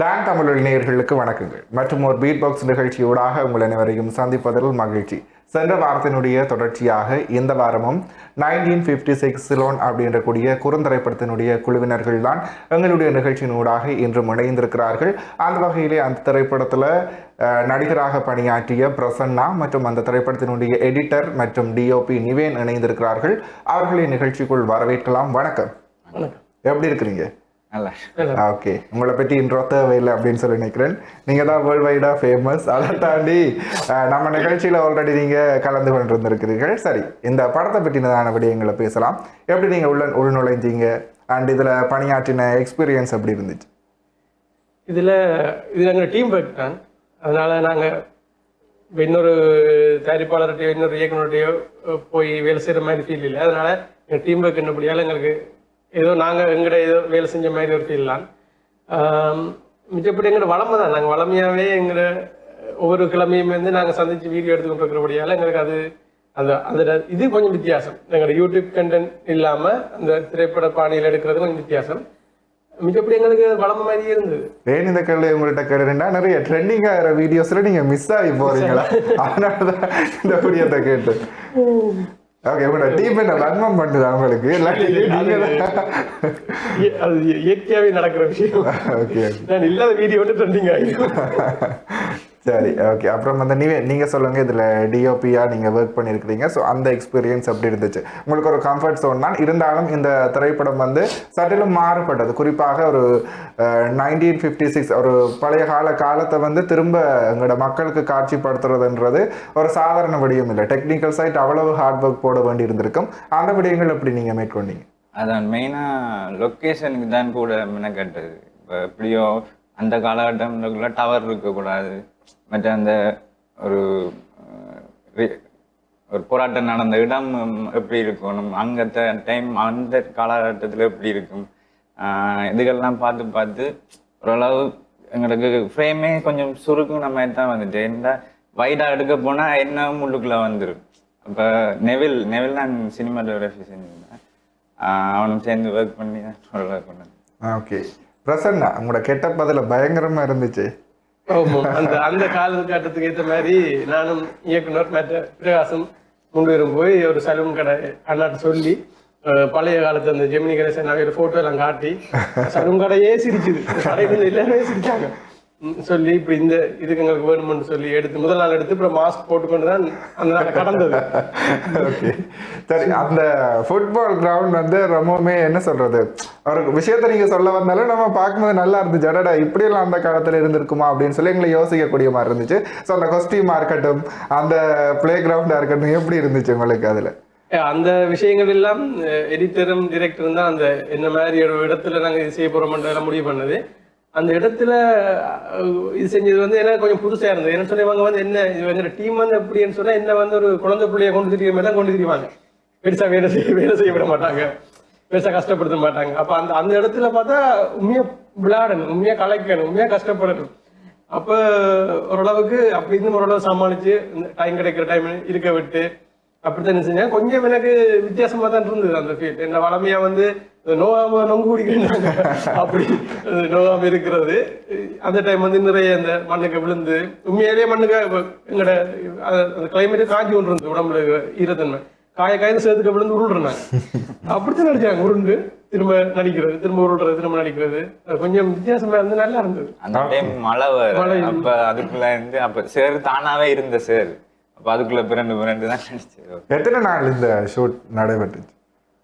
Don Tamil நேயர்களுக்கு வணக்கங்கள். மற்றும் ஒரு பீட் பாக்ஸ் நிகழ்ச்சியூடாக உங்கள் அனைவரையும் சந்திப்பதில் மகிழ்ச்சி. சென்ற வாரத்தினுடைய தொடர்ச்சியாக இந்த வாரமும் நைன்டீன் ஃபிஃப்டி சிக்ஸ் சிலோன் அப்படின்ற கூடிய குறுந்திரைப்படத்தினுடைய குழுவினர்கள் தான் எங்களுடைய நிகழ்ச்சியினூடாக இன்று இணைந்திருக்கிறார்கள். அந்த வகையிலே அந்த திரைப்படத்தில் நடிகராக பணியாற்றிய பிரசன்னா மற்றும் அந்த திரைப்படத்தினுடைய எடிட்டர் மற்றும் டிஓபி நிவேன் இணைந்திருக்கிறார்கள். அவர்களை நிகழ்ச்சிக்குள் வரவேற்கலாம். வணக்கம். எப்படி இருக்கிறீங்க? ஓகே. உங்களை பற்றி இன்றோ தேவையில்லை அப்படின்னு சொல்லி நினைக்கிறேன். நீங்கள் தான் வேர்ல்ட் வைடாக ஃபேமஸ் அதை தாண்டி நம்ம நிகழ்ச்சியில் ஆல்ரெடி நீங்கள் கலந்து கொண்டு இருந்திருக்கிறீர்கள் சரி இந்த படத்தை பற்றினதான விடயங்களை பேசலாம். எப்படி நீங்கள் உள்ள உள்நுழைஞ்சீங்க அண்ட் இதில் பணியாற்றின எக்ஸ்பீரியன்ஸ் எப்படி இருந்துச்சு? இதில் இது எங்கள் டீம் ஒர்க் தான். அதனால் நாங்கள் இன்னொரு தயாரிப்பாளர்கிட்டயோ இன்னொரு இயக்குனர்கிட்டயோ போய் வேலை செய்கிற மாதிரி ஃபீல் இல்லை. அதனால் எங்கள் டீம் ஒர்க் என்னபடியால் எங்களுக்கு ஏதோ நாங்கள் எங்கள்கிட்ட ஏதோ வேலை செஞ்ச மாதிரி ஒரு ஃபீல் தான். மிச்சப்படி எங்களோட வளமை தான். நாங்கள் வளமையாகவே எங்களை ஒவ்வொரு கிழமையும் வந்து நாங்கள் சந்தித்து வீடியோ எடுத்துக்கிட்டு இருக்கிறபடியால் எங்களுக்கு அது அந்த அதில் இது கொஞ்சம் வித்தியாசம். எங்களோட யூடியூப் கண்டென்ட் இல்லாமல் அந்த திரைப்பட பாணியில் எடுக்கிறது கொஞ்சம் வித்தியாசம். மிச்சப்படி எங்களுக்கு வளமை மாதிரியே இருந்தது. ஏன் இந்த கேள்வி உங்கள்கிட்ட கேட்டுட்டா நிறைய ட்ரெண்டிங் ஆகிற வீடியோஸில் நீங்கள் மிஸ் ஆகி போறீங்களா? அதனால தான் இந்த விடயத்தை கேட்டு ஓகே உங்களோட டீம் என்ன? வன்மம் பண்ணுது அவங்களுக்கு அது இய- இயற்கையாவே நடக்கிற விஷயம். நான் இல்லாத வீடியோ ட்ரெண்டிங் ஆகிடும் சரி ஓகே அப்புறம் வந்து நீங்க நீங்கள் சொல்லுங்கள் இதில் டிஓபியாக நீங்கள் ஒர்க் பண்ணியிருக்கிறீங்க ஸோ அந்த எக்ஸ்பீரியன்ஸ் அப்படி இருந்துச்சு? உங்களுக்கு ஒரு கம்ஃபர்ட் சோன் தான். இருந்தாலும் இந்த திரைப்படம் வந்து சட்டிலும் மாறுபட்டது. குறிப்பாக ஒரு நைன்டீன் ஃபிஃப்டி சிக்ஸ் ஒரு பழைய கால காலத்தை வந்து திரும்ப எங்களோட மக்களுக்கு காட்சிப்படுத்துறதுன்றது ஒரு சாதாரண விடயம் இல்லை. டெக்னிக்கல் சைட் அவ்வளவு ஹார்ட் ஒர்க் போட வேண்டி இருந்திருக்கும் அந்த விடயங்கள் எப்படி நீங்கள் மேற்கொண்டீங்க? அதான் மெயினாக லொக்கேஷனுக்கு தான் கூட மெனக்கட்டுது. இப்போ எப்படியோ அந்த காலகட்டம்ல டவர் இருக்கக்கூடாது. மற்ற அந்த ஒரு ஒரு போராட்டம் நடந்த இடம் எப்படி இருக்கணும் அங்கே டைம் அந்த காலகட்டத்தில் எப்படி இருக்கும்? இதுகள்லாம் பார்த்து பார்த்து ஓரளவு எங்களுக்கு ஃப்ரேமே கொஞ்சம் சுருக்குன மாதிரி தான் வந்துட்டு என்ன வைடாக எடுக்க போனால் என்ன முள்ளுக்குள்ளே வந்துடும் அப்போ நெவில் நெவில் நான் சினிமாட்டோகிராஃபி செஞ்சிருந்தேன் அவனும் சேர்ந்து ஒர்க் பண்ணி தான் ஓரளவு கொண்டு ஓகே பிரசன்னா உங்களோட கெட்டப் அதில் பயங்கரமாக இருந்துச்சு. அந்த அந்த காலகட்டத்துக்கு ஏற்ற மாதிரி நானும் இயக்குனர் மற்ற பிரகாசம் மூணு போய் ஒரு சலூன் கடை அண்ணாட்ட சொல்லி பழைய காலத்து அந்த ஜெமினி கணேசன் நகையோட போட்டோ எல்லாம் காட்டி சலூன் கடையே சிரிச்சுது. கடைகள் எல்லாருமே சிரிச்சாங்க. சொல்லி இப்படி இந்த இதுக்கு எங்களுக்கு வேணும்னு சொல்லி எடுத்து முதல் நாள் எடுத்து அப்புறம் மாஸ்க் போட்டுக்கொண்டு தான் அந்த நாள் கடந்தது. ஓகே சரி அந்த ஃபுட்பால் கிரவுண்ட் வந்து ரொம்பவுமே என்ன சொல்றது? ஒரு விஷயத்த நீங்க சொல்ல வந்தாலும் நம்ம பார்க்கும்போது நல்லா இருந்துச்சு. அடடா இப்படியெல்லாம் அந்த காலத்துல இருந்திருக்குமா அப்படின்னு சொல்லி எங்களை யோசிக்கக்கூடிய மாதிரி இருந்துச்சு. ஸோ அந்த கொஸ்டியூமா இருக்கட்டும் அந்த பிளே கிரவுண்டா இருக்கட்டும் எப்படி இருந்துச்சு உங்களுக்கு அதுல? அந்த விஷயங்கள் எல்லாம் எடிட்டரும் டிரெக்டரும் தான் அந்த என்ன மாதிரி இடத்துல நாங்கள் இது செய்ய போறோம்ன்றதெல்லாம் முடிவு பண்ணது. அந்த இடத்துல இது செஞ்சது வந்து எனக்கு கொஞ்சம் புதுசா இருந்தது. என்ன சொல்லி இவங்க வந்து என்ன இவங்க டீம் வந்து எப்படின்னு சொன்னா என்ன வந்து ஒரு குழந்தை பிள்ளைய கொண்டு திரிக்கிற மாதிரி தான் கொண்டு திரிவாங்க. பெருசா வேலை செய்ய வேலை செய்ய விட மாட்டாங்க. பெருசா கஷ்டப்படுத்த மாட்டாங்க. அப்ப அந்த அந்த இடத்துல பார்த்தா உண்மையா விளையாடணும் உண்மையா கலைக்கணும் உண்மையா கஷ்டப்படணும். அப்ப ஓரளவுக்கு அப்படி இருந்து ஓரளவு சமாளிச்சு டைம் கிடைக்கிற டைம் இருக்க விட்டு அப்படித்தான் செஞ்சேன் கொஞ்சம் எனக்கு வித்தியாசமா தான் இருந்தது அந்த ஃபீல் என்ன வளமையா வந்து நோகாம நொங்கு குடிக்கிறாங்க அப்படி நோகாம இருக்கிறது. அந்த டைம் வந்து நிறைய அந்த மண்ணுக்கு விழுந்து உண்மையிலேயே மண்ணுக்கு அது- அந்த கிளைமேட் காஞ்சி கொண்டு இருந்தது. உடம்புல ஈரத்தன்மை. காய காய்ந்து சேர்த்துக்க விழுந்து உருள்றாங்க அப்படித்தான் நடிச்சாங்க உருண்டு திரும்ப நடிக்கிறது திரும்ப உருள்றது திரும்ப நடிக்கிறது. அது கொஞ்சம் வித்தியாசமா இருந்து நல்லா இருந்தது. அந்த டைம் மழை மழை. அப்ப அதுக்குள்ள இருந்து அப்ப சேர் தானாவே இருந்த சேர் அப்ப அதுக்குள்ள பிறண்டு பிறண்டு தான் நினைச்சது எத்தனை நாள் இந்த ஷூட் நடைபெற்றுச்சு?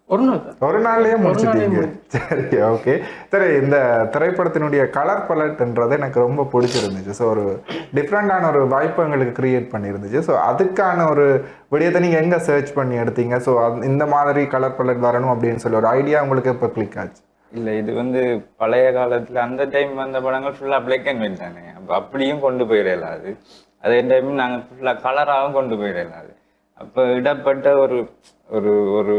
ஒரு நாள். ஒரு நாள்லயே முடிச்சிட்டீங்க. சரி ஓகே சரி இந்த திரைப்படத்தினுடைய கலர் பலட்ன்றது எனக்கு ரொம்ப பிடிச்சிருந்துச்சு. ஸோ ஒரு டிஃப்ரெண்டான ஒரு வாய்ப்பு எங்களுக்கு கிரியேட் பண்ணியிருந்துச்சு ஸோ அதுக்கான ஒரு விடயத்தை நீங்கள் எங்கே சர்ச் பண்ணி எடுத்தீங்க? ஸோ இந்த மாதிரி கலர் பலட் வரணும் அப்படின்னு சொல்லி ஒரு ஐடியா உங்களுக்கு எப்போ கிளிக் ஆச்சு? இல்ல இது வந்து பழைய காலத்துல அந்த டைம் வந்த படங்கள் ஃபுல்லா பிளாக் அண்ட் ஒயிட் தானே. அப்ப அப்படியும் கொண்டு போயிடலாம் அது. அதே டைம் நாங்க ஃபுல்லா கலராகவும் கொண்டு போயிடலாம் அது. அப்ப இடப்பட்ட ஒரு ஒரு ஒரு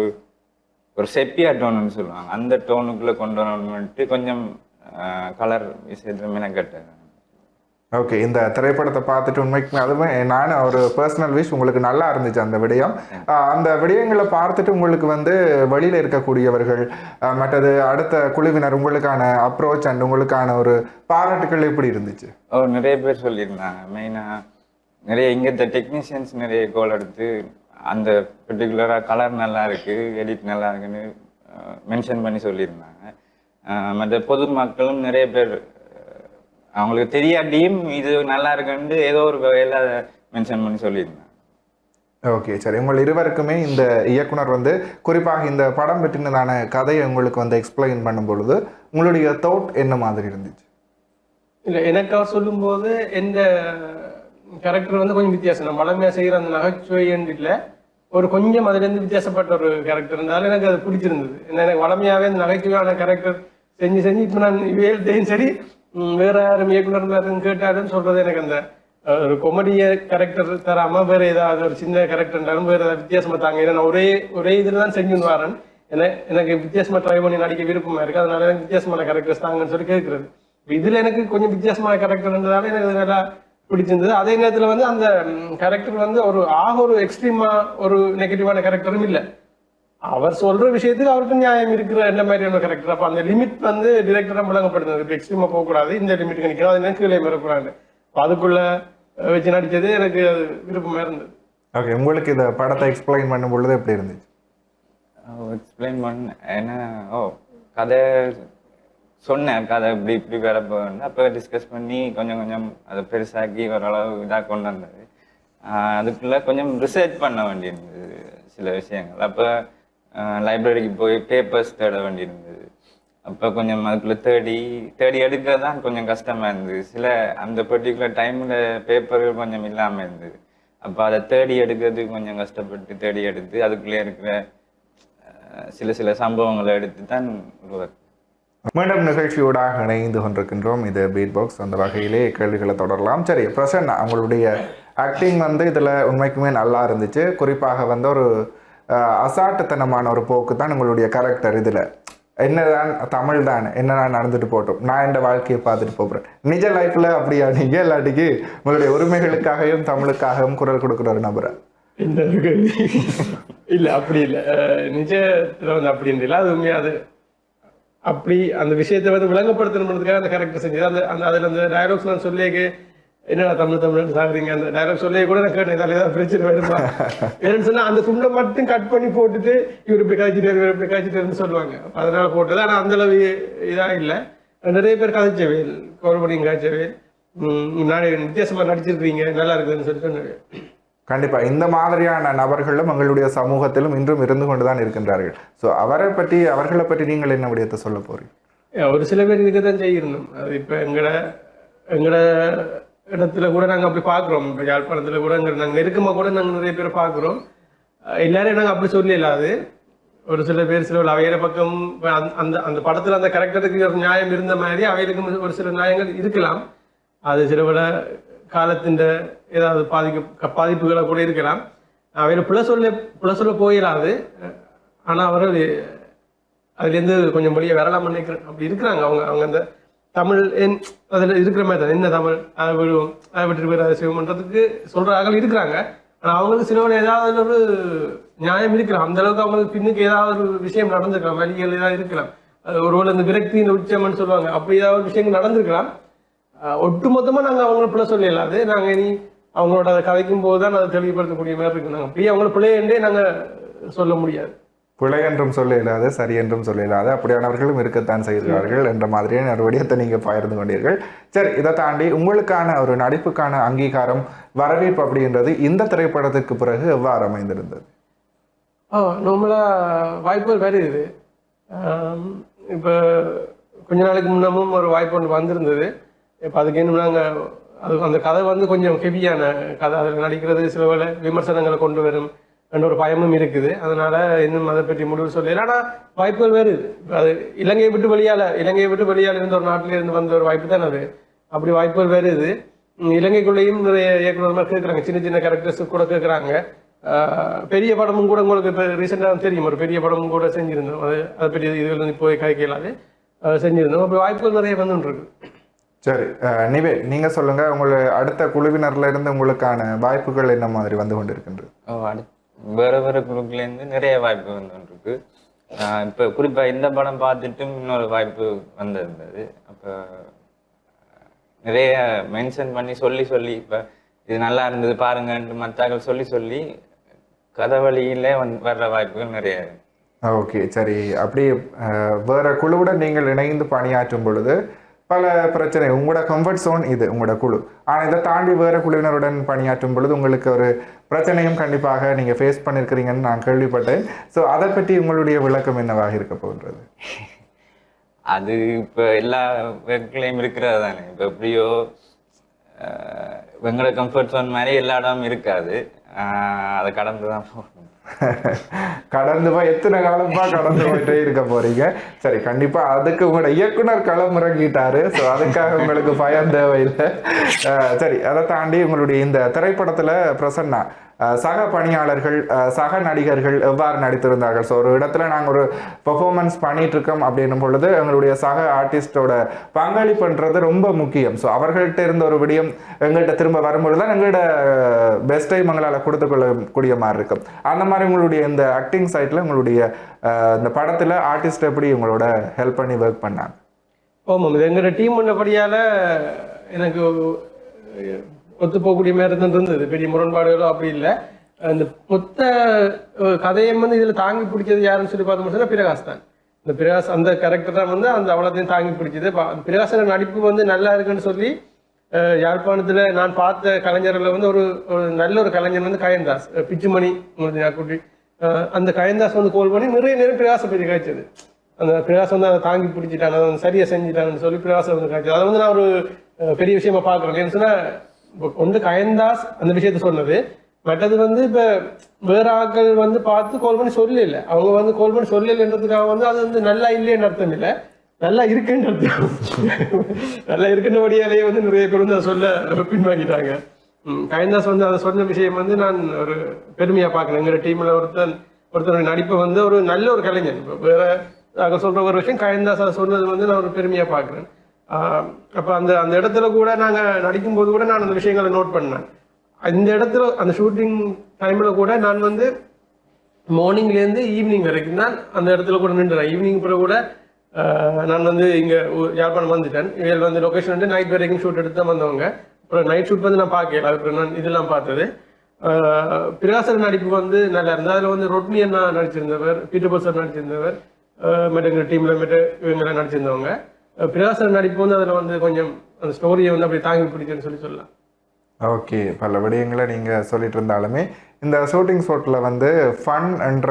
ஒரு செப்பியா டோனுன்னு சொல்லுவாங்க. அந்த டோனுக்குள்ள கொண்டு வரணும்ட்டு கொஞ்சம் கலர் விஷயத்துல மெனக்கட்டேன் ஓகே இந்த திரைப்படத்தை பார்த்துட்டு உண்மைக்குமே அதுவும் நான் ஒரு பர்சனல் விஷ் உங்களுக்கு நல்லா இருந்துச்சு அந்த விடயம். அந்த விடயங்களை பார்த்துட்டு உங்களுக்கு வந்து வெளியில் இருக்கக்கூடியவர்கள் மற்றது அடுத்த குழுவினர் உங்களுக்கான அப்ரோச் அண்ட் உங்களுக்கான ஒரு பாராட்டுகள் எப்படி இருந்துச்சு? ஓ நிறைய பேர் சொல்லியிருந்தாங்க. மெயினாக நிறைய இங்கே டெக்னீஷியன்ஸ் நிறைய கோல் எடுத்து அந்த பர்டிகுலராக கலர் நல்லா இருக்கு எடிட் நல்லா இருக்குன்னு மென்ஷன் பண்ணி சொல்லியிருந்தாங்க. மற்ற பொதுமக்களும் நிறைய பேர் அவங்களுக்கு தெரியாட்டியும் இது நல்லா இருக்குன்னு ஏதோ ஒரு வகையில் மென்ஷன் பண்ணி சொல்லியிருந்தாங்க. ஓகே சரி. உங்கள் இருவருக்குமே இந்த இயக்குனர் வந்து குறிப்பாக இந்த படம் பற்றினதான கதையை உங்களுக்கு வந்து எக்ஸ்பிளைன் பண்ணும் பொழுது உங்களுடைய தோட் என்ன மாதிரி இருந்துச்சு? இல்ல எனக்கு அவர் சொல்லும்போது எந்த கேரக்டர் வந்து கொஞ்சம் வித்தியாசம். நம்ம வளமையா செய்யற அந்த நகைச்சுவைன்னு இல்ல ஒரு கொஞ்சம் அதுல இருந்து வித்தியாசப்பட்ட ஒரு கேரக்டர் இருந்தாலும் எனக்கு அது பிடிச்சிருந்தது. ஏன்னா எனக்கு வளமையாவே அந்த நகைச்சுவையான கேரக்டர் செஞ்சு செஞ்சு இப்ப நான் வேல்தையும் சரி வேற யாரும் இயக்குனர் யாரும் கேட்டாலும் சொல்றது எனக்கு அந்த ஒரு கொமெடிய கேரக்டர் தராம வேற ஏதாவது ஒரு சின்ன கேரக்டர் இருந்தாலும் வேற ஏதாவது வித்தியாசமா தாங்க. ஏன்னா ஒரே ஒரே இதில் தான் செஞ்சு வரேன். ஏன்னா எனக்கு வித்தியாசமா ட்ரை பண்ணி நடிக்க விருப்பமா இருக்கு. அதனால எனக்கு வித்தியாசமான கேரக்டர்ஸ் தாங்கன்னு சொல்லி கேட்கறது. இதுல எனக்கு கொஞ்சம் வித்தியாசமான கேரக்டர்ன்றதால எனக்கு நல்லா பிடிச்சிருந்தது. அதே நேரத்துல வந்து அந்த கேரக்டர் வந்து ஒரு ஆக ஒரு எக்ஸ்ட்ரீமா ஒரு நெகட்டிவான கேரக்டரும் இல்ல. அவர் சொல்ற விஷயத்துக்கு அவருக்கு நியாயம் இருக்கிற என்ன மாதிரியான கேரக்டர் அப்ப அந்த லிமிட் வந்து டிரெக்டரா விளங்கப்படுது இப்ப எக்ஸ்ட்ரீமா போகக்கூடாது. இந்த லிமிட் நிற்கணும் அது எனக்கு கீழே வரக்கூடாது. அதுக்குள்ள வச்சு நடிச்சது எனக்கு அது விருப்பமா இருந்தது. ஓகே உங்களுக்கு இந்த படத்தை எக்ஸ்பிளைன் பண்ணும் பொழுது எப்படி இருந்துச்சு? எக்ஸ்பிளைன் பண்ண ஏன்னா ஓ கதை சொன்னேன் கதை இப்படி இப்படி வேலை போகணும் அப்போ டிஸ்கஸ் பண்ணி கொஞ்சம் கொஞ்சம் அதை பெருசாக்கி ஓரளவு இதாக கொண்டு வந்தது. அதுக்குள்ளே அதுக்குள்ள கொஞ்சம் ரிசர்ச் பண்ண வேண்டியிருந்தது சில விஷயங்கள். அப்போ லைப்ரரிக்கு போய் பேப்பர்ஸ் தேட வேண்டியிருந்தது. அப்போ கொஞ்சம் அதுக்குள்ள தேடி தேடி எடுக்க தான் கொஞ்சம் கஷ்டமாக இருந்தது. சில அந்த பர்டிகுலர் டைமில் பேப்பர்கள் கொஞ்சம் இல்லாமல் இருந்தது. அப்போ அதை தேடி எடுக்கிறது கொஞ்சம் கஷ்டப்பட்டு தேடி எடுத்து அதுக்குள்ளே இருக்கிற சில சில சம்பவங்களை எடுத்து தான் உருவாக்கு மீண்டும் நிகழ்ச்சியோடாக இணைந்து கொண்டிருக்கின்றோம். இது பீட் பாக்ஸ் அந்த வகையிலே கேள்விகளை தொடரலாம். சரி பிரசன்னா அவங்களுடைய ஆக்டிங் வந்து இதில் உண்மைக்குமே நல்லா இருந்துச்சு. குறிப்பாக வந்து ஒரு அசாட்டுத்தனமான ஒரு போக்கு தான் உங்களுடைய கேரக்டர் இதில். என்னதான் தமிழ் தான் என்னதான் நடந்துட்டு போட்டோம். நான் இந்த வாழ்க்கையை பார்த்துட்டு போகிறேன்? நிஜ லைஃப்பில் அப்படியா நீங்கள் இல்லாட்டிக்கு உங்களுடைய உரிமைகளுக்காகவும் தமிழுக்காகவும் குரல் கொடுக்குற ஒரு நபரை? இந்த ஒரு அப்படி இல்லை. நிஜத்தில் வந்து அப்படி இல்லை அது உண்மையாது அப்படி அந்த விஷயத்தை வந்து விளங்கப்படுத்தணுன்றதுக்காக அந்த கேரக்டர் செஞ்சது. அந்த அந்த அதில் அந்த டயலாக்ஸ் நான் சொல்லியே என்னடா தமிழ் தமிழ்னு சாகுறீங்க? அந்த டயலாக் சொல்லியே கூட நான் கேட்டேன். இதால ஏதாவது பிரச்சனை வருமா? என்னன்னு சொன்னா அந்த துண்டை மட்டும் கட் பண்ணி போட்டுட்டு இவர் இப்படி காய்ச்சிட்டு இவர் இப்படி காய்ச்சிட்டு சொல்லுவாங்க. அதனால போட்டது. ஆனா அந்த அளவு இதா இல்லை. நிறைய பேர் கதைச்சவேல் கௌரவனியும் காய்ச்சவேல் நானே வித்தியாசமா நடிச்சிருக்கீங்க. நல்லா இருக்குதுன்னு சொல்லி கண்டிப்பாக இந்த மாதிரியான நபர்களும் எங்களுடைய சமூகத்திலும் இன்றும் இருந்து கொண்டு தான் இருக்கின்றார்கள். ஸோ அவரை பற்றி அவர்களை பற்றி நீங்கள் என்ன விடயத்தை சொல்ல போறீங்க? ஒரு சில பேர் இருக்க தான் செய்யணும். அது இப்போ எங்களோட எங்களோட இடத்துல கூட நாங்கள் அப்படி பார்க்குறோம் இப்போ யாழ்ப்பாணத்தில் கூட எங்க நாங்கள் நெருக்கமாக கூட நாங்கள் நிறைய பேர் பார்க்குறோம் எல்லாரையும் நாங்கள் அப்படி சொல்லல அது. ஒரு சில பேர் சில அவையிற பக்கம் அந்த- அந்த அந்த படத்தில் அந்த கரெக்டருக்கு ஒரு நியாயம் இருந்த மாதிரி அவைகளுக்கும் ஒரு சில நியாயங்கள் இருக்கலாம். அது சில விட காலத்தின் ஏதாவது பாதிக்க பாதிப்புகளை கூட இருக்கலாம். அவர் புல சொல்ல புல சொல்ல போயிடாது ஆனால் அவர்கள் அதுலேருந்து கொஞ்சம் வெளியே வரலாம் நினைக்கிறேன். அப்படி இருக்கிறாங்க அவங்க அவங்க அந்த தமிழ் என் அதில் இருக்கிற மாதிரி தான். என்ன தமிழ் அதை விடுவோம் அதை விட்டு போய் அதை செய்வோம்ன்றதுக்கு சொல்ற இருக்கிறாங்க. ஆனால் அவங்களுக்கு சிலவன் ஏதாவது ஒரு நியாயம் இருக்கலாம் அந்த அளவுக்கு அவங்களுக்கு பின்னுக்கு ஏதாவது ஒரு விஷயம் நடந்திருக்கலாம் வழிகள் ஏதாவது இருக்கலாம். ஒரு ஒருவேளை இந்த விரக்தி இந்த உச்சம்னு சொல்லுவாங்க. அப்படி ஏதாவது ஒரு விஷயங்கள் நடந்திருக்கலாம். அஹ் ஒட்டுமொத்தமா நாங்க அவங்கள பிள்ளை சொல்லல. அது நாங்க இனி அவங்களோட அதை கதைக்கும் போது தான் அதை தெளிவுபடுத்தக்கூடிய மாதிரி இருக்கு. நாங்க அப்படியே அவங்கள பிள்ளையண்டே நாங்க சொல்ல முடியாது. பிழை என்றும் சொல்ல இயலாது சரி என்றும் சொல்ல இயலாது அப்படியானவர்களும் இருக்கத்தான் செய்கிறார்கள் என்ற மாதிரியான ஒரு விடயத்தை நீங்கள் பகிர்ந்து கொண்டீர்கள். சரி இதை தாண்டி உங்களுக்கான ஒரு நடிப்புக்கான அங்கீகாரம் வரவேற்பு அப்படின்றது இந்த திரைப்படத்துக்கு பிறகு எவ்வாறு அமைந்திருந்தது? நார்மலாக வாய்ப்புகள் வருது இப்போ கொஞ்ச நாளைக்கு முன்னமும் ஒரு வாய்ப்பு ஒன்று வந்திருந்தது. இப்போ அதுக்கு இன்னும் நாங்கள் அது அந்த கதை வந்து கொஞ்சம் ஹெவியான கதை. அதில் நடிக்கிறது சில வேலை விமர்சனங்களை கொண்டு வரும். என்ற ஒரு பயமும் இருக்குது. அதனால இன்னும் அதை பற்றி முடிவு சொல்லல. ஆனால் வாய்ப்புகள் வேறு. அது இலங்கையை விட்டு வெளியால் இலங்கையை விட்டு வெளியால் இருந்த ஒரு நாட்டில இருந்து வந்த ஒரு வாய்ப்பு தான் அது. அப்படி வாய்ப்புகள் வேறு இது. இலங்கைக்குள்ளேயும் நிறைய இயக்குநர்கள் கேட்குறாங்க சின்ன சின்ன கேரக்டர்ஸ் கூட கேட்குறாங்க பெரிய படமும் கூட உங்களுக்கு இப்போ ரீசெண்டாக தெரியும். ஒரு பெரிய படமும் கூட செஞ்சுருந்தோம். அது அதை பற்றி இதுகள் இப்போ போய் கை கேளாது செஞ்சுருந்தோம். அப்படி வாய்ப்புகள் நிறைய வந்துட்டு இருக்கு சரி நிவே நீங்க சொல்லுங்க. உங்களை அடுத்த குழுவினர்ல இருந்து உங்களுக்கான வாய்ப்புகள் என்ன மாதிரி வந்து கொண்டிருக்கின்றது? ஓ, அடுத் வேற வேற குழுக்கள்லேருந்து நிறைய வாய்ப்பு வந்துருக்கு இப்போ குறிப்பாக இந்த படம் பார்த்துட்டு இன்னொரு வாய்ப்பு வந்திருந்தது. அப்போ நிறைய மென்ஷன் பண்ணி சொல்லி சொல்லி இப்போ இது நல்லா இருந்தது பாருங்கன்ட்டு மற்றாக்கள் சொல்லி சொல்லி கதை வழியிலே வந்து வர்ற வாய்ப்புகள் நிறைய இருக்கு. ஓகே சரி. அப்படியே அஹ், வேற குழுவுடன் நீங்கள் இணைந்து பணியாற்றும் பொழுது பல பிரச்சனை உங்களோட கம்ஃபர்ட் சோன் இது உங்களோட குழு. ஆனால் இதை தாண்டி வேற குழுவினருடன் பணியாற்றும் பொழுது உங்களுக்கு ஒரு பிரச்சனையும் கண்டிப்பாக நீங்கள் ஃபேஸ் பண்ணியிருக்கிறீங்கன்னு நான் கேள்விப்பட்டேன். ஸோ அதை பற்றி உங்களுடைய விளக்கம் என்னவாக இருக்க போன்றது அது இப்போ எல்லா ஒர்க்லேயும் இருக்கிறது தானே. இப்போ எப்படியோ வெங்கட எங்களோட கம்ஃபர்ட் சோன் மாதிரி எல்லா இடமும் இருக்காது. அதை கடந்து தான் போகணும். கடந்து போய் எத்தனை காலமா கடந்து போயிட்டே இருக்க போறீங்க? சரி கண்டிப்பா அதுக்கு உங்களோட இயக்குனர் களம் இறங்கிட்டாரு ஸோ அதுக்காக உங்களுக்கு பயம் தேவையில்லை. சரி அதை தாண்டி உங்களுடைய இந்த திரைப்படத்துல பிரசன்னா சக பணியாளர்கள் சக நடிகர்கள் எவ்வாறு நடித்திருந்தார்கள்? ஸோ ஒரு இடத்துல நாங்கள் ஒரு பெர்ஃபார்மன்ஸ் பண்ணிட்டு இருக்கோம் அப்படின்னும் பொழுது எங்களுடைய சக ஆர்டிஸ்டோட பங்களிப்புன்றது ரொம்ப முக்கியம். ஸோ அவர்கள்ட்ட இருந்த ஒரு விடயம் எங்கள்கிட்ட திரும்ப வரும்பொழுது தான் எங்கள்கிட்ட பெஸ்ட் டைம் எங்களால் கொடுத்து கொள்ளக்கூடிய மாதிரி இருக்கும். அந்த மாதிரி உங்களுடைய இந்த ஆக்டிங் சைட்டில் உங்களுடைய இந்த படத்தில் ஆர்டிஸ்ட் எப்படி உங்களோட ஹெல்ப் பண்ணி ஒர்க் பண்ணாங்க? ஆமாம் இது எங்களோட டீம் பண்ணபடியால் எனக்கு ஒத்து போகக்கூடிய மாதிரி தான் இருந்தது பெரிய முரண்பாடுகளோ அப்படி இல்லை. அந்த மொத்த கதையை வந்து இதில் தாங்கி பிடிச்சது யாருன்னு சொல்லி பார்த்தோம் சொன்னா பிரகாஷ் தான் இந்த பிரகாஷ் அந்த கேரக்டர் தான் வந்து அந்த அவ்வளோத்தையும் தாங்கி பிடிச்சது. ப- பிரகாஷோட நடிப்பு வந்து நல்லா இருக்குன்னு சொல்லி யாழ்ப்பாணத்தில் நான் பார்த்த கலைஞரில் வந்து ஒரு ஒரு நல்ல ஒரு கலைஞர் வந்து கயன்தாஸ். பிச்சுமணி உங்களுக்கு ஞாபகம் அந்த கயன்தாஸ் வந்து கோல் பண்ணி நிறைய நேரம் பிரகாசம் பற்றி காய்ச்சது அந்த பிரகாசம் வந்து அதை தாங்கி பிடிச்சிட்டான் அதை சரியாக சரியா சொல்லி பிரகாசம் வந்து காய்ச்சது அதை வந்து நான் ஒரு பெரிய விஷயமா பார்க்குறேன் ஏன்னு சொன்னால் ஒன்று கயந்தாஸ் அந்த விஷயத்த சொன்னது. மற்றது வந்து இப்போ வேற ஆட்கள் வந்து பார்த்து கோல் பண்ணி சொல்லல. அவங்க வந்து கோல் பண்ணி சொல்லலைன்றதுக்காக வந்து அது வந்து நல்லா இல்லைன்னு அர்த்தம் இல்லை. நல்லா இருக்குன்னு அர்த்தம். நல்லா இருக்குன்றபடியாலேயே வந்து நிறைய பேர் வந்து அதை சொல்ல பின்வாங்கிட்டாங்க. கயந்தாஸ் வந்து அதை சொன்ன விஷயம் வந்து நான் ஒரு பெருமையாக பார்க்கிறேன். எங்கள் டீமில் ஒருத்தன் ஒருத்தருடைய நடிப்பை வந்து ஒரு நல்ல ஒரு கலைஞன். இப்போ வேற சொல்கிற சொல்ற ஒரு விஷயம் கயந்தாஸ் அதை சொன்னது வந்து நான் ஒரு பெருமையாக பார்க்குறேன். அப்போ அந்த அந்த இடத்துல கூட நாங்கள் நடிக்கும்போது கூட நான் அந்த விஷயங்களை நோட் பண்ணேன் இந்த இடத்துல அந்த ஷூட்டிங் டைமில் கூட நான் வந்து மார்னிங்லேருந்து ஈவினிங் வரைக்கும் தான் அந்த இடத்துல கூட நின்றுறேன் ஈவினிங் பிறகு கூட நான் வந்து இங்கே யாழ்ப்பாணம் வந்துட்டேன். இதில் வந்து லொகேஷன் வந்து நைட் வரைக்கும் ஷூட் எடுத்து தான் வந்தவங்க. அப்புறம் நைட் ஷூட் வந்து நான் பார்க்கல. அதுக்கு நான் இதெல்லாம் பார்த்தது. பிரகாசர் நடிப்பு வந்து நல்லா இருந்தது. அதில் வந்து ரொட்னி அண்ணா நடிச்சிருந்தவர் பீட்டர் போல் சார் நடிச்சிருந்தவர் மற்ற எங்கள் டீமில் மற்ற இவங்கெல்லாம் நடிச்சிருந்தவங்க. ஆஹ், பிரகாசர் நடிப்பு வந்து அதில் வந்து கொஞ்சம் அந்த ஸ்டோரியை வந்து அப்படி தாங்கி பிடிச்சுன்னு சொல்லி சொல்லலாம். ஓகே பல விடயங்களை நீங்கள் சொல்லிட்டு இருந்தாலுமே இந்த ஷூட்டிங் ஸ்பாட்டில் வந்து ஃபன் என்ற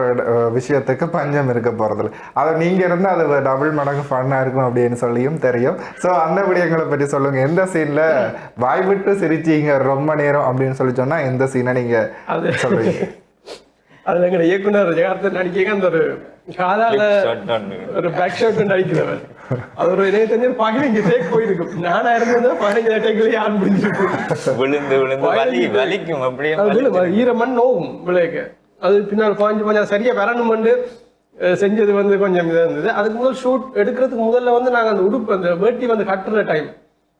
விஷயத்துக்கு பஞ்சம் இருக்க போகிறதில்ல அதை நீங்கள் இருந்து அது டபுள் மடங்கு ஃபன்னாக இருக்கும் அப்படின்னு சொல்லியும் தெரியும். ஸோ அந்த விடயங்களை பற்றி சொல்லுங்கள் எந்த சீனில் வாய் விட்டு சிரிச்சீங்க ரொம்ப நேரம் அப்படின்னு சொல்லி சொன்னால் எந்த சீனை நீங்கள் சொல்லுவீங்க? அதுல எங்க இயக்குனர் ஜெகார்த்தன் நடிக்க அந்த ஒரு ஒண்ணு. ஒரு பேக் ஷாட் நடிக்கிறவர். அது ஒரு எனக்கு தெரிஞ்ச பதினஞ்சு டேக் போயிருக்கும். நானா இருந்தது பதினஞ்சு டேக்லயே ஆன் முடிஞ்சிருக்கும் விழுந்து விழுந்து வலி வலிக்கும் அப்படியே ஈரமண் நோவும் விளையக்க. அது பின்னால் பாஞ்சு கொஞ்சம் சரியா வரணுமெண்டு அஹ், செஞ்சது வந்து கொஞ்சம் இதாக இருந்தது. அதுக்கு முதல் ஷூட் எடுக்கிறதுக்கு முதல்ல வந்து நாங்க அந்த உடுப்பு அந்த வேட்டி வந்து கட்டுற டைம்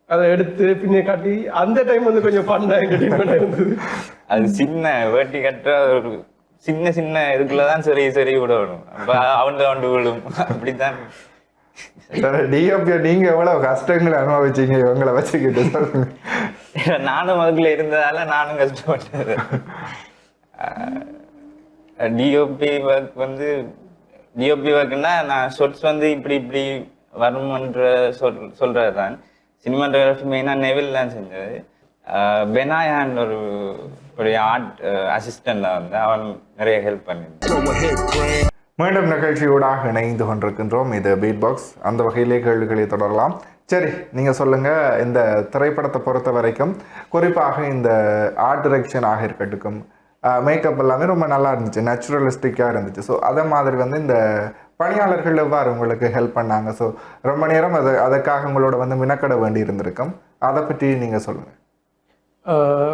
அதை எடுத்து பின்னே காட்டி அந்த டைம் வந்து கொஞ்சம் பண்ண என்டர்டைன்மெண்ட் இருந்தது. அது சின்ன வேட்டி கட்டுற ஒரு சின்ன சின்ன இதுக்குள்ளதான் சரி சரி விடணும். அப்ப அவன் அவண்டு விழும். அப்படித்தான். டிஎப்பியை நீங்கள் எவ்வளோ கஷ்டங்களை அனுபவிச்சீங்க? இவங்களை வச்சுக்கிட்டு நானும் அதுக்குள்ள இருந்ததால நானும் கஷ்டப்பட்டது. டிஓபி ஒர்க் வந்து டிஓபி ஒர்க்னா நான் ஷொட்ஸ் வந்து இப்படி இப்படி வரணுமன்ற சொல் சொல்றது தான் சினிமாட்டோகிராஃபி மெயினாக நெவில் தான் செஞ்சது. பெனாயான் ஒரு ஒரு ஆர்ட் அசிஸ்டண்ட் வந்து அவன் நிறைய ஹெல்ப் பண்ணியிருந்தேன் மீண்டும் நிகழ்ச்சியோடாக இணைந்து கொண்டிருக்கின்றோம். இது பீட் பாக்ஸ் அந்த வகையிலே கேள்விகளை தொடரலாம். சரி நீங்கள் சொல்லுங்கள் இந்த திரைப்படத்தை பொறுத்த வரைக்கும் குறிப்பாக இந்த ஆர்ட் டிரெக்ஷனாக இருக்கட்டும் மேக்கப் எல்லாமே ரொம்ப நல்லா இருந்துச்சு. நேச்சுரலிஸ்டிக்காக இருந்துச்சு. ஸோ அதை மாதிரி வந்து இந்த பணியாளர்கள் எவ்வாறு உங்களுக்கு ஹெல்ப் பண்ணாங்க? ஸோ ரொம்ப நேரம் அது அதுக்காக உங்களோட வந்து மினக்கட வேண்டி இருந்திருக்கும் அதை பற்றி நீங்கள் சொல்லுங்கள்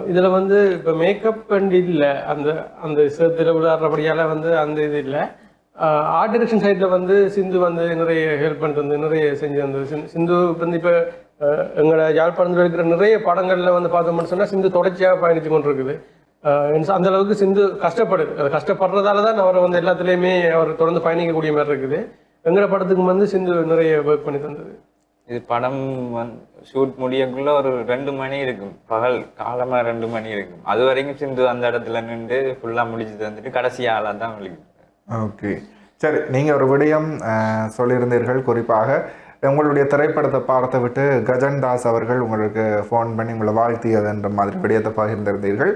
இதில் வந்து இப்போ மேக்கப் அண்ட் இல்லை. அந்த அந்த சேத்துல விளையாடுறபடியால வந்து அந்த இது இல்லை. ஆர்ட் டிரெக்ஷன் சைட்ல வந்து சிந்து வந்து நிறைய ஹெல்ப் பண்ணிட்டு வந்து நிறைய செஞ்சு வந்தது சிந்து- சிந்து வந்து இப்போ எங்களோட யாழ்ப்பாணத்தில் இருக்கிற நிறைய படங்களில் வந்து பார்த்தோம்னு சொன்னால் சிந்து தொடர்ச்சியாக பயணித்து கொண்டிருக்குது. அந்த அளவுக்கு சிந்து கஷ்டப்படுது அது கஷ்டப்படுறதால தான் அவரை வந்து எல்லாத்துலேயுமே அவர் தொடர்ந்து பயணிக்கக்கூடிய மாதிரி இருக்குது. எங்களோட படத்துக்கு வந்து சிந்து நிறைய ஒர்க் பண்ணி தந்தது. இது படம் வந்து ஷூட் முடியக்குள்ள ஒரு ரெண்டு மணி இருக்கும். பகல் காலமாக ரெண்டு மணி இருக்கும். அது வரைக்கும் சிந்து அந்த இடத்துல நின்று ஃபுல்லாக முடிச்சு தந்துட்டு கடைசி ஆளாக தான் விழிக்கிறார் ஓகே. சரி நீங்கள் ஒரு விடயம் சொல்லியிருந்தீர்கள். குறிப்பாக உங்களுடைய திரைப்படத்தை பார்த்து விட்டு கஜன் தாஸ் அவர்கள் உங்களுக்கு ஃபோன் பண்ணி உங்களை வாழ்த்தியதுன்ற மாதிரி விடயத்தை பகிர்ந்திருந்தீர்கள்.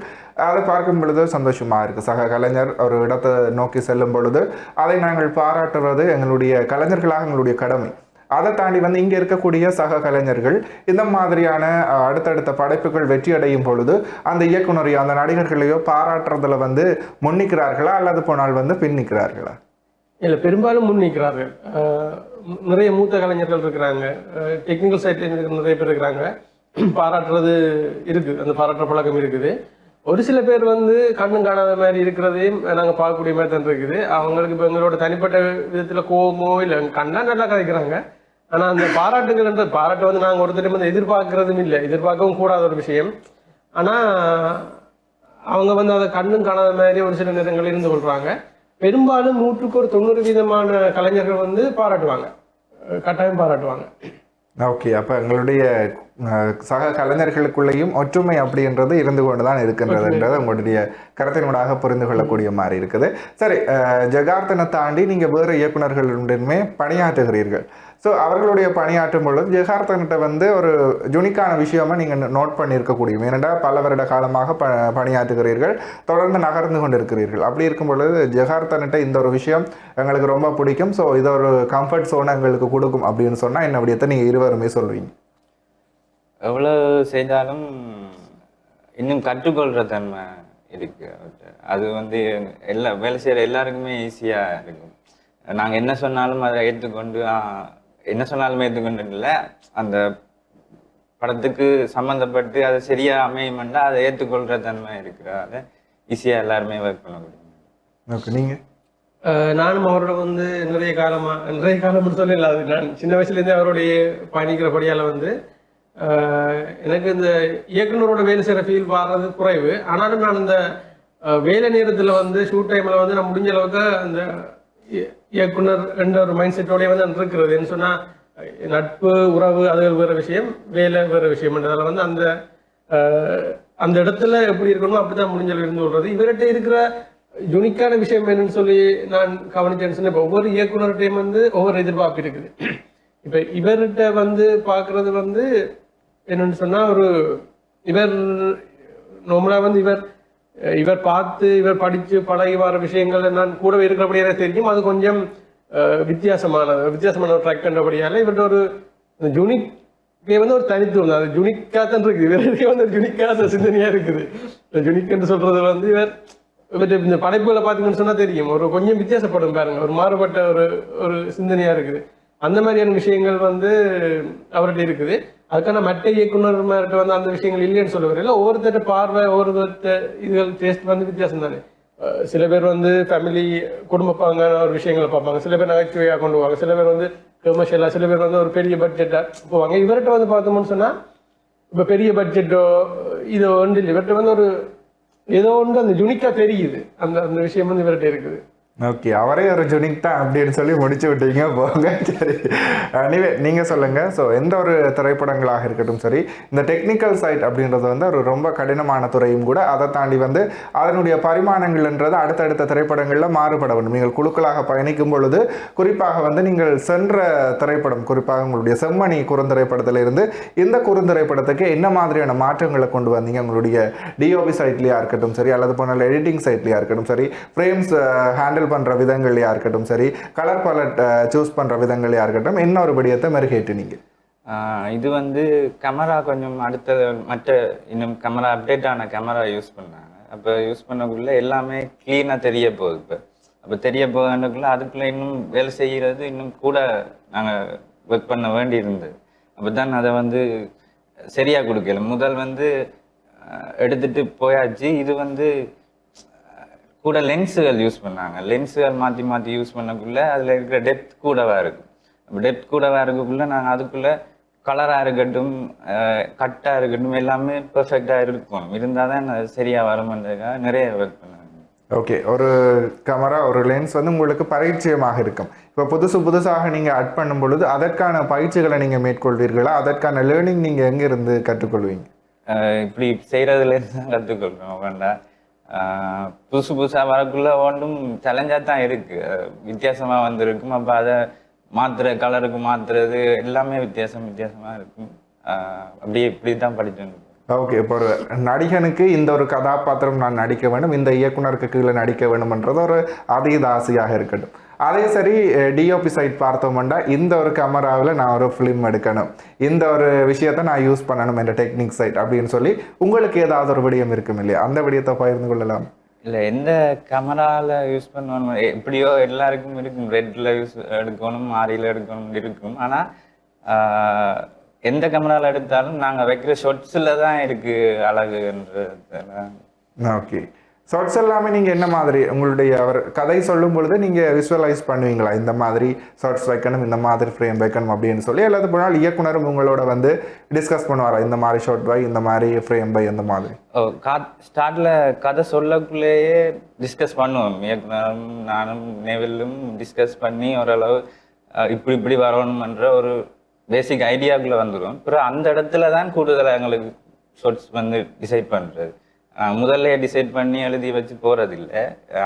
அதை பார்க்கும் பொழுது சந்தோஷமாக இருக்குது சக கலைஞர் ஒரு இடத்தை நோக்கி செல்லும் பொழுது அதை நாங்கள் பாராட்டுறது எங்களுடைய கலைஞர்களாக எங்களுடைய கடமை. அதை தாண்டி வந்து இங்கே இருக்கக்கூடிய சக கலைஞர்கள் இந்த மாதிரியான அடுத்தடுத்த படைப்புகள் வெற்றி அடையும் பொழுது அந்த இயக்குனரையோ அந்த நடிகர்களையோ பாராட்டுறதுல வந்து முன்னிக்கிறார்களா அல்லது போனால் வந்து பின்னிக்கிறார்களா இல்லை பெரும்பாலும் முன் நிற்கிறார்கள். நிறைய மூத்த கலைஞர்கள் இருக்கிறாங்க. டெக்னிக்கல் சைட்ல நிறைய பேர் இருக்கிறாங்க. பாராட்டுறது இருக்குது. அந்த பாராட்டுற பழக்கம் இருக்குது. ஒரு சில பேர் வந்து கண்ணும் காணாத மாதிரி இருக்கிறதையும் நாங்கள் பார்க்கக்கூடிய மாதிரி தான் இருக்குது. அவங்களுக்கு இப்போ எங்களோட தனிப்பட்ட விதத்தில் கோவமோ இல்லை கண்ணா நல்லா கதைக்கிறாங்க. ஆனால் அந்த பாராட்டுகள்ன்ற பாராட்டு வந்து நாங்கள் ஒருத்தர் வந்து எதிர்பார்க்கறதும் இல்லை. எதிர்பார்க்கவும் கூடாத ஒரு விஷயம். ஆனால் அவங்க வந்து அதை கண்ணும் காணாத மாதிரி ஒரு சில நேரங்கள் இருந்து கொள்றாங்க. பெரும்பாலும் நூற்றுக்கு ஒரு தொண்ணூறு வீதமான கலைஞர்கள் வந்து பாராட்டுவாங்க. கட்டாயம் பாராட்டுவாங்க. ஓகே. அப்போ எங்களுடைய சக கலைஞர்களுக்குள்ளேயும் ஒற்றுமை அப்படின்றது இருந்து கொண்டு தான் இருக்கின்றதுன்றது உங்களுடைய கருத்தினூடாக புரிந்து கொள்ளக்கூடிய மாதிரி இருக்குது. சரி ஜகார்த்தனை தாண்டி நீங்கள் வேறு இயக்குனர்களுடனுமே பணியாற்றுகிறீர்கள். ஸோ அவர்களுடைய பணியாற்றும் பொழுது ஜெகார்த்தன்கிட்ட வந்து ஒரு ஜுனிக்கான விஷயமா நீங்கள் நோட் பண்ணியிருக்கக்கூடிய ஏனென்றால் பல வருட காலமாக ப பணியாற்றுகிறீர்கள் தொடர்ந்து நகர்ந்து கொண்டிருக்கிறீர்கள். அப்படி இருக்கும் பொழுது ஜெகார்த்தன்கிட்ட இந்த ஒரு விஷயம் எங்களுக்கு ரொம்ப பிடிக்கும். ஸோ இது ஒரு கம்ஃபர்ட் சோனை எங்களுக்கு கொடுக்கும் அப்படின்னு சொன்னால் என்ன விடயத்தை நீங்கள் இருவருமே சொல்வீங்க. எவ்வளவு செய்தாலும் இன்னும் கற்றுக்கொள்கிற தன்மை இருக்கு. அது வந்து எல்லா வேலை செய்கிற எல்லாருக்குமே ஈஸியாக இருக்கும். நாங்கள் என்ன சொன்னாலும் அதை ஏற்றுக்கொண்டு என்ன சொன்னாலுமே ஏற்றுக்கொண்டு இல்லை. அந்த படத்துக்கு சம்மந்தப்பட்டு அது சரியா அமையுமெண்டா அதை ஏற்றுக்கொள்ற தன்மை இருக்கிறால ஈஸியா எல்லாருமே ஒர்க் பண்ண முடியும். ஓகே நீங்கள் நானும் அவரோட வந்து நிறைய காலமா நிறைய காலம்னு சொல்லல அது நான் சின்ன வயசுல இருந்தே அவருடைய பயணிக்கிறபடியால வந்து எனக்கு இந்த இயக்குனரோட வேலை செய்யற ஃபீல் வர்றது குறைவு. ஆனாலும் நான் இந்த வேலை நேரத்துல வந்து ஷூட் டைம்ல வந்து நான் முடிஞ்ச அளவுக்கு அந்த இயக்குனர் என்ற ஒரு மைண்ட் செட்டோடய வந்து அந்த இருக்கிறது. என்ன சொன்னால் நட்பு உறவு அது வேறு விஷயம் வேலை வேறு விஷயம்ன்றதால வந்து அந்த அந்த இடத்துல எப்படி இருக்கணுமோ அப்படிதான் முடிஞ்ச முடிஞ்சல் இருந்து விடுறது இவர்கிட்ட இருக்கிற யுனிக்கான விஷயம் என்னன்னு சொல்லி நான் கவனிச்சேன்னு சொன்னேன் இப்போ ஒவ்வொரு இயக்குனர்கிட்டையும் வந்து ஒவ்வொரு எதிர்பார்ப்பு இருக்குது. இப்போ இவர்கிட்ட வந்து பார்க்குறது வந்து என்னன்னு சொன்னால் ஒரு இவர் நார்மலாக வந்து இவர் இவர் பார்த்து இவர் படித்து பழகி வர விஷயங்கள் நான் கூடவே இருக்கிறபடியாக தெரியும். அது கொஞ்சம் வித்தியாசமான வித்தியாசமான ஒரு பண்ணுறபடியால் இவர்கிட்ட ஒரு யூனிக் வந்து ஒரு தனித்துவம் தான். அது யுனிக்கா தான் இருக்குது. இவருக்கே வந்து யுனிக்கா சிந்தனையாக இருக்குது. யுனிக் என்று வந்து இவர் இவற்றை இந்த படைப்புகளை பார்த்தீங்கன்னு சொன்னால் தெரியும். ஒரு கொஞ்சம் வித்தியாசப்படும் பாருங்க. ஒரு மாறுபட்ட ஒரு ஒரு சிந்தனையாக இருக்குது. அந்த மாதிரியான விஷயங்கள் வந்து அவர்கிட்ட இருக்குது. அதுக்கான மற்ற இயக்குநர்மார்கிட்ட வந்து அந்த விஷயங்கள் இல்லைன்னு சொல்ல வரல ஒவ்வொருத்தர பார்வை ஒவ்வொருத்தர் இதுகள் டேஸ்ட் வந்து வித்தியாசம் தானே. சில பேர் வந்து ஃபேமிலி குடும்பப்பாங்கான ஒரு விஷயங்களை பார்ப்பாங்க. சில பேர் நகைச்சுவையாக கொண்டு போவாங்க. சில பேர் வந்து கமர்ஷியலாக சில பேர் வந்து ஒரு பெரிய பட்ஜெட்டாக போவாங்க. இவர்கிட்ட வந்து பார்த்தோம்னு சொன்னால் இப்போ பெரிய பட்ஜெட்டோ இதோ ஒன்று இல்லை இவர்கிட்ட வந்து ஒரு ஏதோ ஒன்று அந்த ஜுனிக்காக தெரியுது. அந்த அந்த விஷயம் வந்து இவர்கிட்ட இருக்குது. ஓகே அவரே ஒரு ஜுனிக் தான் அப்படின்னு சொல்லி முடிச்சு விட்டீங்க. போங்க சரி. அனிவே நீங்கள் சொல்லுங்கள் ஸோ எந்த ஒரு திரைப்படங்களாக இருக்கட்டும் சரி இந்த டெக்னிக்கல் சைட் அப்படின்றது வந்து ஒரு ரொம்ப கடினமான துறையும் கூட அதை தாண்டி வந்து அதனுடைய பரிமாணங்கள்ன்றது அடுத்தடுத்த திரைப்படங்களில் மாறுபட வேண்டும். நீங்கள் குழுக்களாக பயணிக்கும் பொழுது குறிப்பாக வந்து நீங்கள் சென்ற திரைப்படம் குறிப்பாக உங்களுடைய செம்மணி குறுந்திரைப்படத்திலிருந்து இந்த குறுந்திரைப்படத்துக்கு என்ன மாதிரியான மாற்றங்களை கொண்டு வந்தீங்க? உங்களுடைய டிஓபி சைட்லேயா இருக்கட்டும் சரி அல்லது போனால் எடிட்டிங் சைட்லேயா இருக்கட்டும் சரி ஃப்ரேம்ஸ் ஹேண்டில் uh, பண்ணுற விதங்களையாக இருக்கட்டும் சரி கலர் பலட் சூஸ் பண்ணுற விதங்களையாக இருக்கட்டும் என்ன ஒரு படியத்தை மறுகேட்டு ஆஹ் இது வந்து கேமரா கொஞ்சம் அடுத்த மற்ற இன்னும் கேமரா அப்டேட் ஆன கேமரா யூஸ் பண்ணாங்க. அப்போ யூஸ் பண்ணக்குள்ளே எல்லாமே க்ளீனாக தெரிய போகுது இப்போ. அப்போ தெரிய போகிறதுக்குள்ள அதுக்குள்ளே இன்னும் வேலை செய்கிறது இன்னும் கூட நாங்கள் ஒர்க் பண்ண வேண்டி இருந்தது அப்போ தான் அதை வந்து சரியாக கொடுக்கல. முதல் வந்து எடுத்துகிட்டு எடுத்துட்டு போயாச்சு. இது வந்து கூட லென்ஸுகள் யூஸ் பண்ணாங்க. லென்ஸுகள் மாற்றி மாற்றி யூஸ் பண்ணக்குள்ள அதில் இருக்கிற டெப்த் கூடவா இருக்கும். டெப்த் கூடவா இருக்கக்குள்ள நாங்கள் அதுக்குள்ள கலராக இருக்கட்டும் கட்டாக இருக்கட்டும் எல்லாமே பெர்ஃபெக்டாக இருக்கும். இருந்தால் தான் சரியாக வருமென்றதுக்காக நிறைய ஒர்க் பண்ணுவேன் ஓகே ஒரு கேமரா ஒரு லென்ஸ் வந்து உங்களுக்கு பரிச்சயமாக இருக்கும். இப்போ புதுசு புதுசாக நீங்கள் அட் பண்ணும் பொழுது அதற்கான பயிற்சிகளை நீங்கள் மேற்கொள்வீர்களா? அதற்கான லேர்னிங் நீங்கள் எங்கிருந்து கற்றுக்கொள்வீங்க? இப்படி செய்கிறதுலேருந்து தான் கற்றுக்கொள்கிறோம் வேண்டாம் புதுசு புதுசாக வரக்குள்ள ஒன்றும் சேலஞ்சாக தான் இருக்குது வித்தியாசமாக வந்திருக்கும். அப்போ அதை மாற்றுற கலருக்கு மாற்றுறது எல்லாமே வித்தியாசம் வித்தியாசமாக இருக்கும் அப்படியே இப்படி தான் படிச்சுட்டு ஓகே இப்போ ஒரு நடிகனுக்கு இந்த ஒரு கதாபாத்திரம் நான் நடிக்க வேண்டும். இந்த இயக்குனருக்கு கீழே நடிக்க வேண்டும்ன்றது ஒரு அதீத ஆசையாக இருக்கட்டும். அதே சரி டிஓபி சைட் பார்த்தோம்னா இந்த ஒரு கேமராவில் நான் ஒரு ஃபிலிம் எடுக்கணும். இந்த ஒரு விஷயத்தை நான் யூஸ் பண்ணணும் என்ற டெக்னிக் சைட் அப்படின்னு சொல்லி உங்களுக்கு ஏதாவது ஒரு விடயம் இருக்கும் இல்லையா? அந்த விடயத்தை பகிர்ந்து கொள்ளலாம். இல்லை எந்த கேமராவில் யூஸ் பண்ணணும்? எப்படியோ எல்லாருக்கும் இருக்கும். ரெட்டில் யூஸ் எடுக்கணும் ஆரியில் எடுக்கணும் இருக்கும். ஆனால் எந்த கேமராவில் எடுத்தாலும் நாங்கள் வைக்கிற ஷார்ட்ஸில் தான் இருக்குது அழகுன்றதுல ஓகே. ஷார்ட்ஸ் எல்லாமே நீங்கள் என்ன மாதிரி? உங்களுடைய அவர் கதை சொல்லும் பொழுது நீங்கள் விஷுவலைஸ் பண்ணுவீங்களா? இந்த மாதிரி ஷார்ட்ஸ் வைக்கணும் இந்த மாதிரி ஃப்ரேம் வைக்கணும் அப்படின்னு சொல்லி அல்லது போனால் இயக்குனரும் உங்களோட வந்து டிஸ்கஸ் பண்ணுவாரா? இந்த மாதிரி ஷார்ட் பை இந்த மாதிரி ஃப்ரேம் பை இந்த மாதிரி. ஓ கா ஸ்டார்டில் கதை சொல்லக்குள்ளேயே டிஸ்கஸ் பண்ணுவோம். இயக்குனரும் நானும் நெவிலும் டிஸ்கஸ் பண்ணி ஓரளவு இப்படி இப்படி வரணுமன்ற ஒரு பேசிக் ஐடியாக்குள்ளே வந்துடும் அப்புறம் அந்த இடத்துல தான் கூடுதலாக எங்களுக்கு ஷார்ட்ஸ் வந்து டிசைட் பண்ணுறது முதல்ல டிசைட் பண்ணி எழுதி வச்சு போகிறதில்ல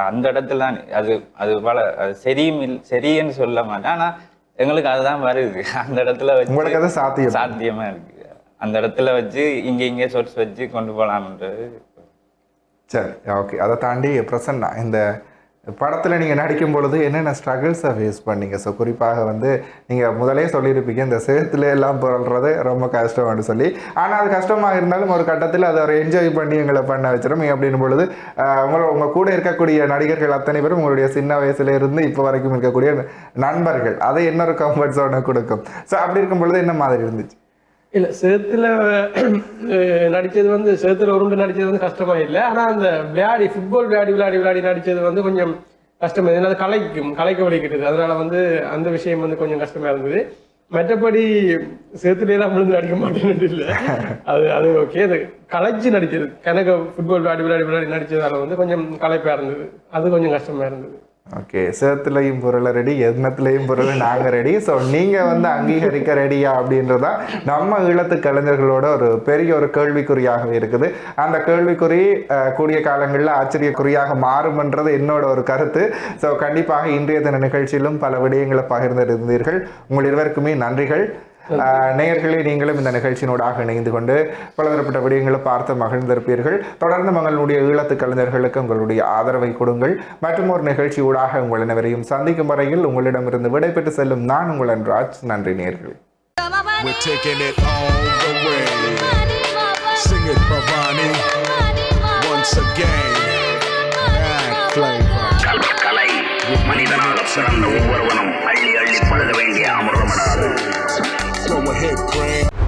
அந்த இடத்துல தான் அது அது பல அது சரியும் சரின்னு சொல்ல மாட்டேன். ஆனால் எங்களுக்கு அதுதான் வருது. அந்த இடத்துல வச்சு உங்களுக்கு அது சாத்தியம். சாத்தியமா இருக்கு. அந்த இடத்துல வச்சு இங்க இங்க சொட்ஸ் வச்சு கொண்டு போலாம்ன்றது. சரி ஓகே. அதை தாண்டி பிரசன்னா இந்த படத்தில் நீங்கள் நடிக்கும் பொழுது என்னென்ன ஸ்ட்ரகிள்ஸை ஃபேஸ் பண்ணீங்க? ஸோ குறிப்பாக வந்து நீங்கள் முதலே சொல்லியிருப்பீங்க இந்த சேத்துல எல்லாம் புரள்றது ரொம்ப கஷ்டம்னு சொல்லி. ஆனால் அது கஷ்டமாக இருந்தாலும் ஒரு கட்டத்தில் அதை ஒரு என்ஜாய் பண்ணி எங்களை பண்ண வச்சிடும் அப்படின் பொழுது உங்களை உங்கள் கூட இருக்கக்கூடிய நடிகர்கள் அத்தனை பேரும் உங்களுடைய சின்ன வயசுல இருந்து இப்போ வரைக்கும் இருக்கக்கூடிய நண்பர்கள். அதை இன்னொரு கம்ஃபர்ட் ஜோனை கொடுக்கும். ஸோ அப்படி இருக்கும் பொழுது என்ன மாதிரி இருந்துச்சு? இல்ல சேத்துல நடிச்சது வந்து சேத்துல உருண்டு நடிச்சது வந்து கஷ்டமா இல்லை ஆனா அந்த விளையாடி ஃபுட்பால் விளையாடி விளையாடி விளையாடி நடிச்சது வந்து கொஞ்சம் கஷ்டமா இருந்தது. அது கலைக்கும் கலைக்க வலிக்கிட்டது அதனால வந்து அந்த விஷயம் வந்து கொஞ்சம் கஷ்டமா இருந்தது. மற்றபடி சேத்துல எல்லாம் விழுந்து நடிக்க மாட்டேன்னு இல்லை. அது அது ஓகே அது கலைச்சு நடிச்சது. கணக்கு ஃபுட்பால் விளையாடி விளையாடி விளையாடி நடிச்சதால வந்து கொஞ்சம் கலைப்பா இருந்தது. அது கொஞ்சம் கஷ்டமா இருந்தது. ஓகே சேத்துலையும் பொருளை ரெடி எண்ணத்துலையும் பொருள் நாங்கள் ரெடி ஸோ நீங்கள் வந்து அங்கீகரிக்க ரெடியா அப்படின்றதா நம்ம ஈழத்து கலைஞர்களோட ஒரு பெரிய ஒரு கேள்விக்குறியாகவே இருக்குது. அந்த கேள்விக்குறி கூடிய காலங்களில் ஆச்சரியக்குறியாக மாறும்ன்றது என்னோட ஒரு கருத்து. ஸோ கண்டிப்பாக இன்றைய தின நிகழ்ச்சியிலும் பல விடயங்களை பகிர்ந்திருந்தீர்கள். உங்கள் இருவருக்குமே நன்றிகள். நேயர்களே நீங்களும் இந்த நிகழ்ச்சியினூடாக இணைந்து கொண்டு பலதரப்பட்ட விடயங்களை பார்த்து மகிழ்ந்திருப்பீர்கள். தொடர்ந்து மங்களுடைய ஈழத்து கலைஞர்களுக்கு உங்களுடைய ஆதரவை கொடுங்கள். மற்றும் ஒரு நிகழ்ச்சி ஊடாக உங்கள் அனைவரையும் சந்திக்கும் வரையில் உங்களிடமிருந்து விடைபெற்று செல்லும் நான் உங்கள் ராஜ் நன்றி நேயர்களே. We're taking it all the way. Sing it, Bhavani. Once again. Bad flavor. கலை மனிதனாக பிறந்த ஒவ்வொருவனும் அள்ளி அள்ளி வேண்டிய அமிர்தமடாது Go ahead, Craig.